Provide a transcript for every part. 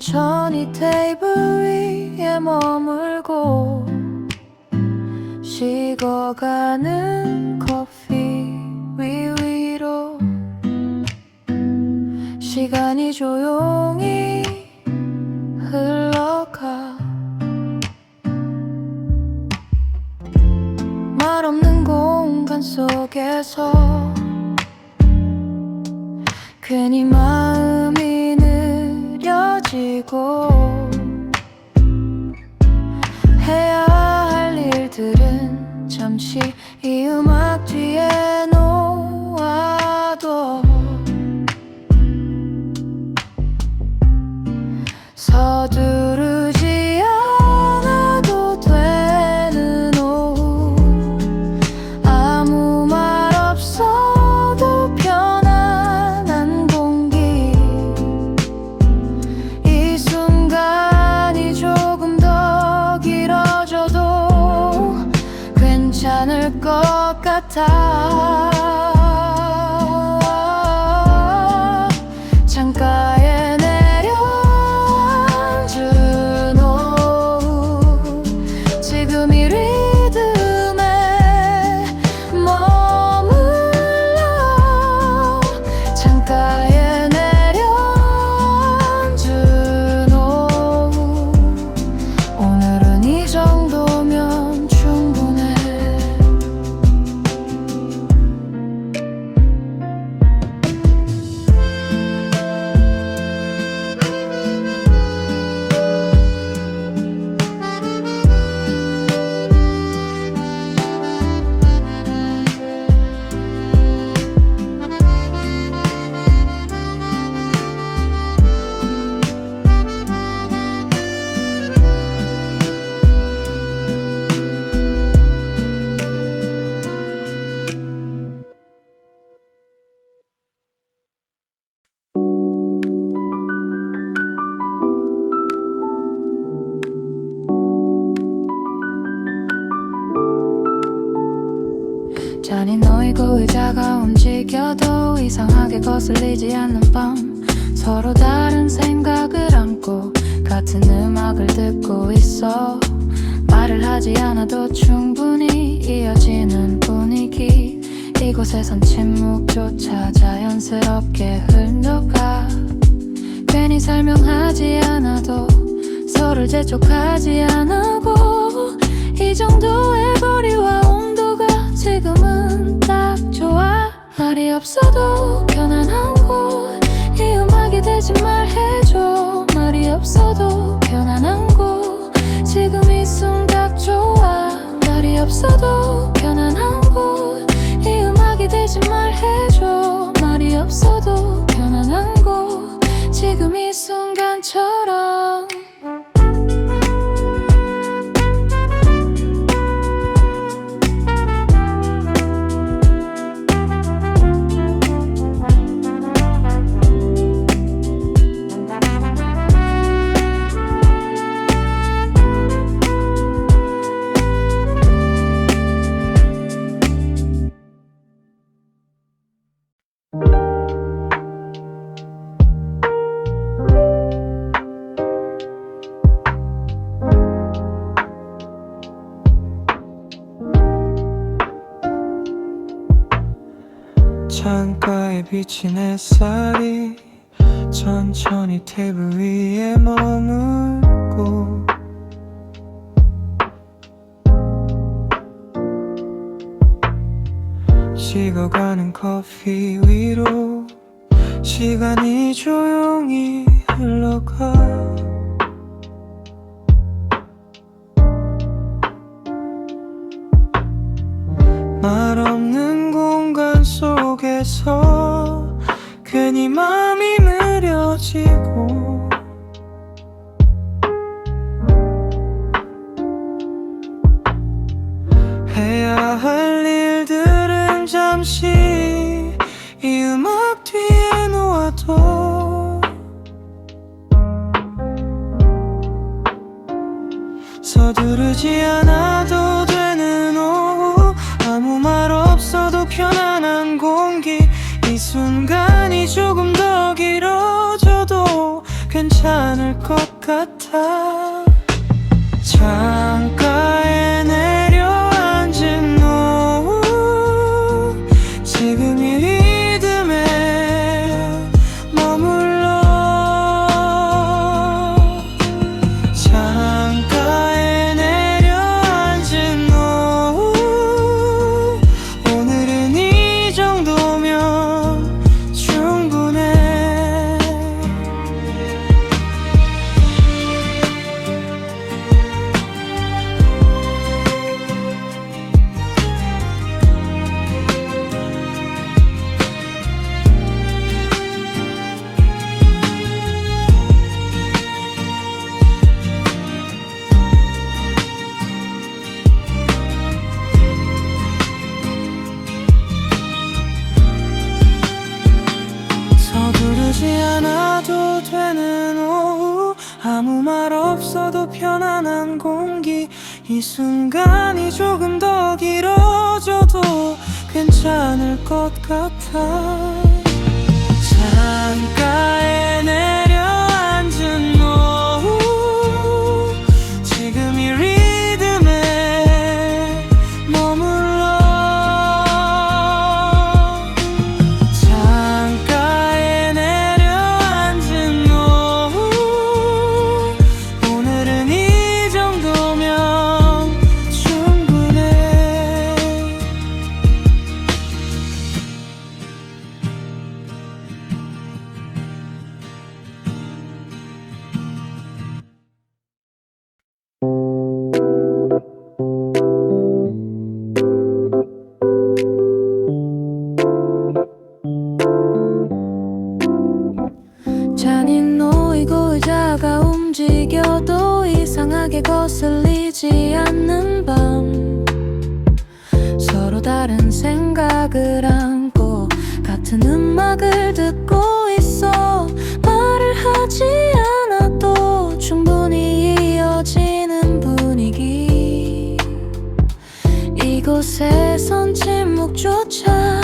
천천히 테이블 위에 머물고 식어가는 커피 위 위로 시간이 조용히 흘러가. 말 없는 공간 속에서 괜히 느려 지고 의자가 움직여도 이상하게 거슬리지 않는 밤. 서로 다른 생각을 안고 같은 음악을 듣고 있어. 말을 하지 않아도 충분히 이어지는 분위기. 이곳에선 침묵조차 자연스럽게 흘러가. 괜히 설명하지 않아도 서로를 재촉하지 않고 이 정도의 거리와 말이 없어도 편안한 곳. 이 음악이 되지 말해줘. 말이 없어도 편안한 곳. 지금 이 순간 좋아. 말이 없어도 편안한 곳. 이 음악이 되지 말 비친 햇살이 천천히 테이블 위에 머물고 식어가는 커피 위로 시간이 조용히 흘러가 괜히 마음이 느려지고. 해야 할 일들은 잠시 이 음악 뒤에 놓아둬. 서두르지 않아도 되는 오후. 아무 말 없어도 편안한 공기. 순간 괜찮을 것 같아 편안한 공기. 이 순간이 조금 더 길어져도 괜찮을 것 같아. 창가에 내 조차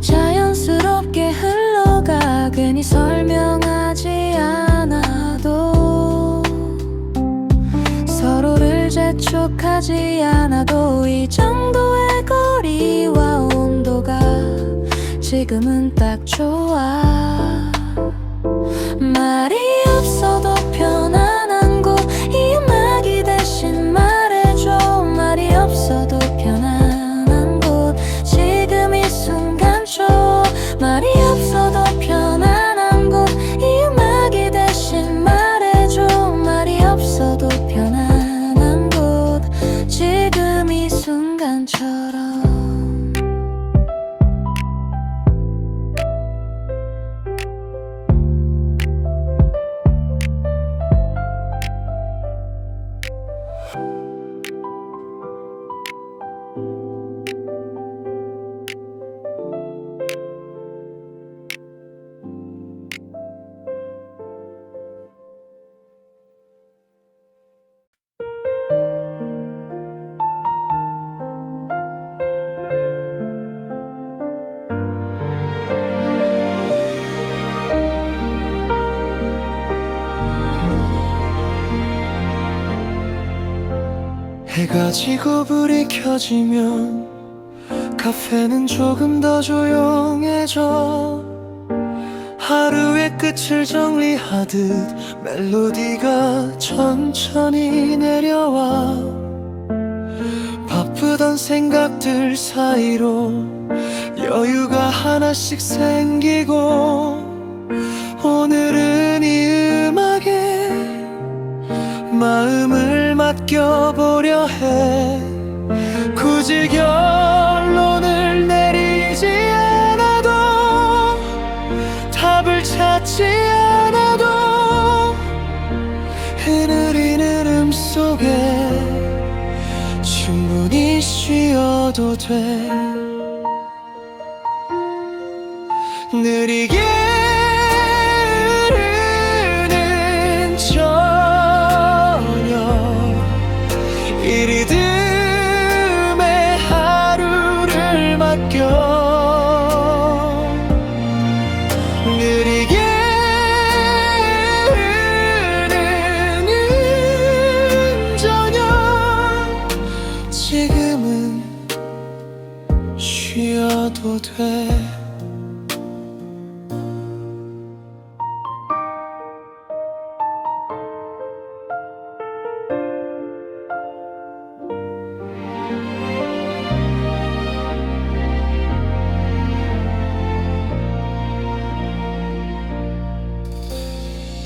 자연스럽게 흘러가. 괜히 설명하지 않아도 서로를 재촉하지 않아도 이 정도의 거리와 온도가 지금은 딱 좋아 가 지고 불이 켜지면 카페는 조금 더 조용해져. 하루의 끝을 정리하듯 멜로디가 천천히 내려와. 바쁘던 생각들 사이로 여유가 하나씩 생기고 오늘은 이 음악에 마음을 맡겨보려 해. 굳이 결론을 내리지 않아도 답을 찾지 않아도 흐느리는 음 속에 충분히 쉬어도 돼. 느리게 밤은 쉬어도 돼.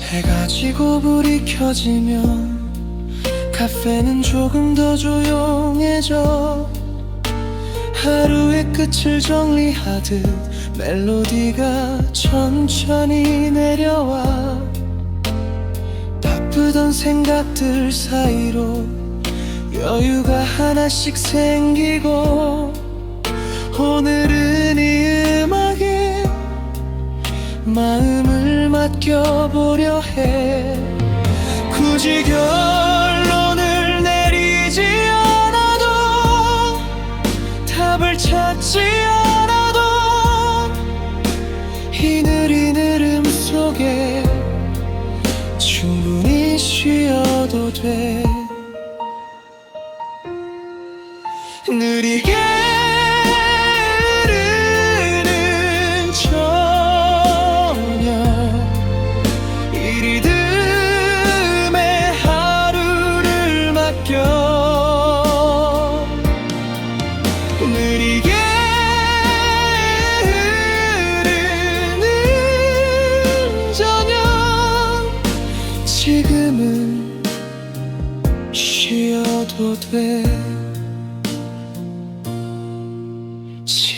해가 지고 불이 켜지면 카페는 조금 더 조용해져. 하루의 끝을 정리하듯 멜로디가 천천히 내려와. 바쁘던 생각들 사이로 여유가 하나씩 생기고. 오늘은 이 음악에 마음을 맡겨보려 해. 굳이 결 답을 찾지 않아도 이 느린 흐름 속에 충분히 쉬어도 돼. 느리게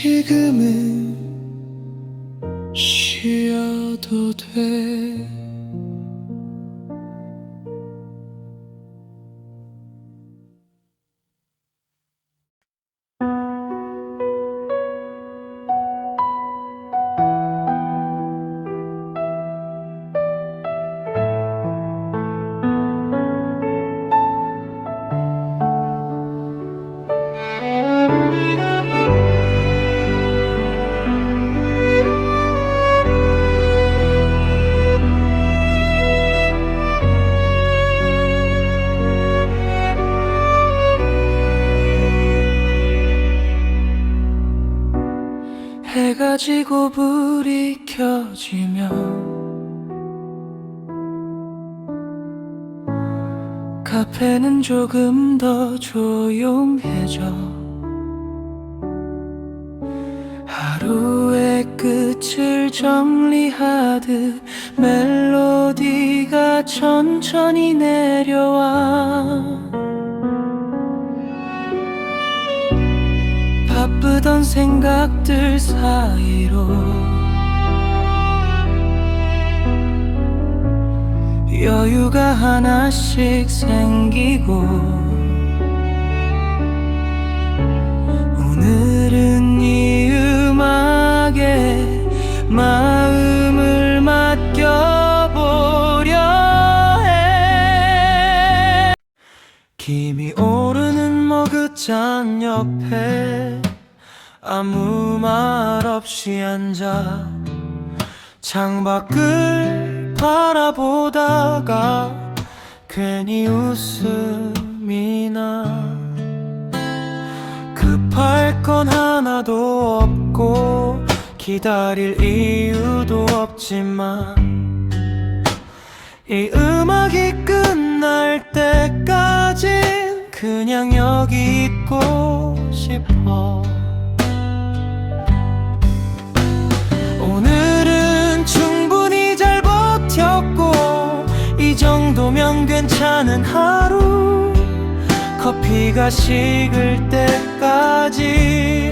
지금은 쉬어도 돼 카페는 조금 더 조용해져. 하루의 끝을 정리하듯 멜로디가 천천히 내려와. 바쁘던 생각들 사이로 여유가 하나씩 생기고 오늘은 이 음악에 마음을 맡겨보려 해. 김이 오르는 머그잔 옆에 아무 말 없이 앉아 창밖을 바라보다가 괜히 웃음이 나. 급할 건 하나도 없고 기다릴 이유도 없지만 이 음악이 끝날 때까지 그냥 여기 있고 싶어 괜찮은 하루 커피가 식을 때까지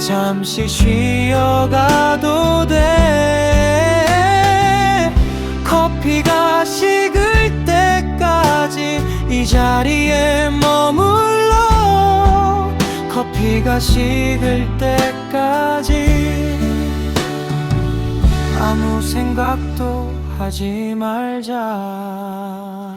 잠시 쉬어가도 돼. 커피가 식을 때까지 이 자리에 머물러 커피가 식을 때까지 아무 생각도 하지 말자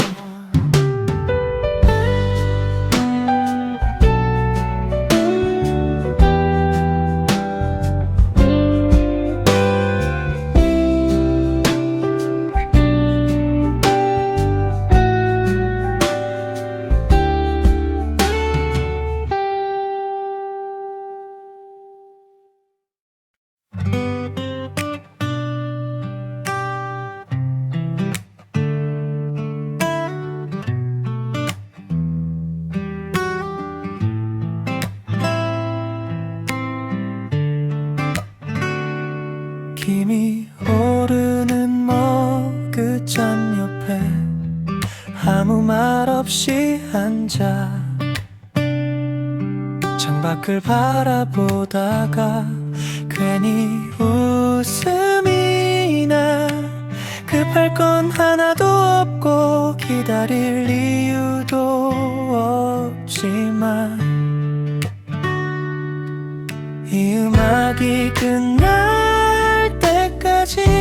앉아 창밖을 바라보다가 괜히 웃음이 나. 급할 건 하나도 없고 기다릴 이유도 없지만 이 음악이 끝날 때까지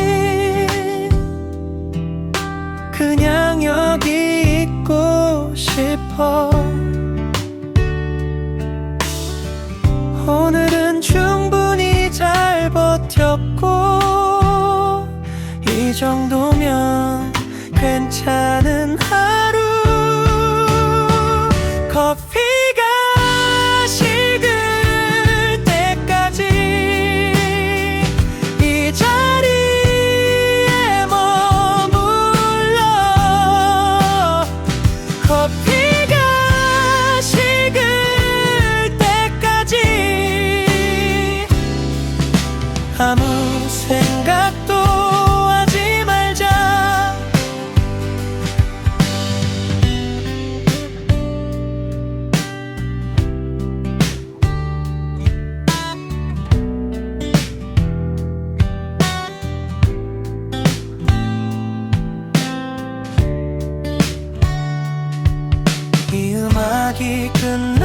오늘은 충분히 잘 버텼고 이 정도면 괜찮은 음악이 끝